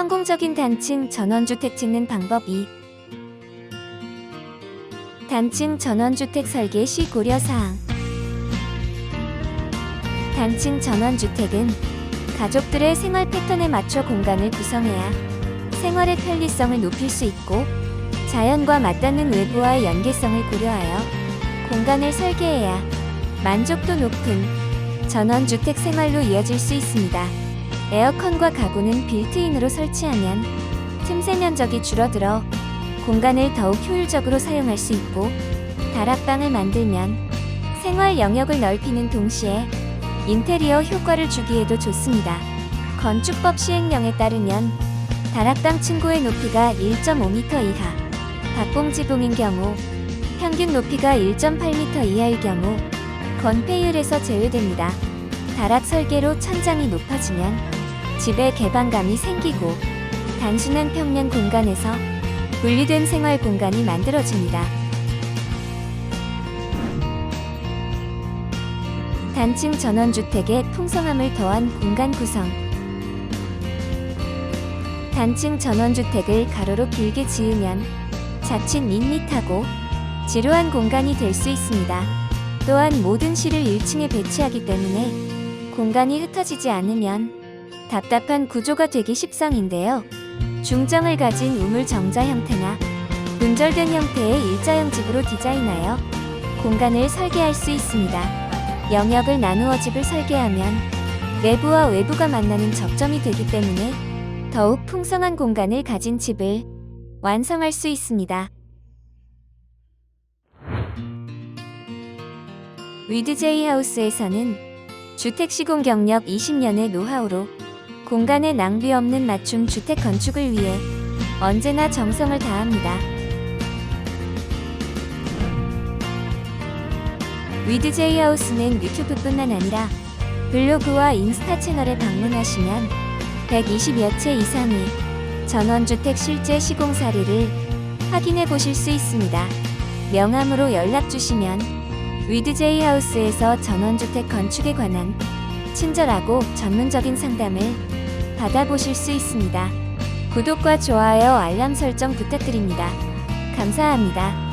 성공적인 단층 전원주택 짓는 방법 2. 단층 전원주택 설계 시 고려사항 단층 전원주택은 가족들의 생활 패턴에 맞춰 공간을 구성해야 생활의 편리성을 높일 수 있고 자연과 맞닿는 외부와의 연계성을 고려하여 공간을 설계해야 만족도 높은 전원주택 생활로 이어질 수 있습니다. 에어컨과 가구는 빌트인으로 설치하면 틈새 면적이 줄어들어 공간을 더욱 효율적으로 사용할 수 있고 다락방을 만들면 생활 영역을 넓히는 동시에 인테리어 효과를 주기에도 좋습니다. 건축법 시행령에 따르면 다락방 층고의 높이가 1.5m 이하, 박봉지붕인 경우 평균 높이가 1.8m 이하일 경우 건폐율에서 제외됩니다. 다락 설계로 천장이 높아지면 집에 개방감이 생기고 단순한 평면 공간에서 분리된 생활 공간이 만들어집니다. 단층 전원주택의 풍성함을 더한 공간 구성. 단층 전원주택을 가로로 길게 지으면 자칫 밋밋하고 지루한 공간이 될 수 있습니다. 또한 모든 실을 1층에 배치하기 때문에 공간이 흩어지지 않으면 답답한 구조가 되기 십상인데요. 중정을 가진 우물 정자 형태나 분절된 형태의 일자형 집으로 디자인하여 공간을 설계할 수 있습니다. 영역을 나누어 집을 설계하면 내부와 외부가 만나는 접점이 되기 때문에 더욱 풍성한 공간을 가진 집을 완성할 수 있습니다. 위드제이 하우스에서는 주택 시공 경력 20년의 노하우로 공간에 낭비 없는 맞춤 주택 건축을 위해 언제나 정성을 다합니다. 위드제이 하우스는 유튜브뿐만 아니라 블로그와 인스타 채널에 방문하시면 120여 채 이상의 전원주택 실제 시공 사례를 확인해 보실 수 있습니다. 명함으로 연락 주시면 위드제이 하우스에서 전원주택 건축에 관한 친절하고 전문적인 상담을 받아보실 수 있습니다. 구독과 좋아요, 알람 설정 부탁드립니다. 감사합니다.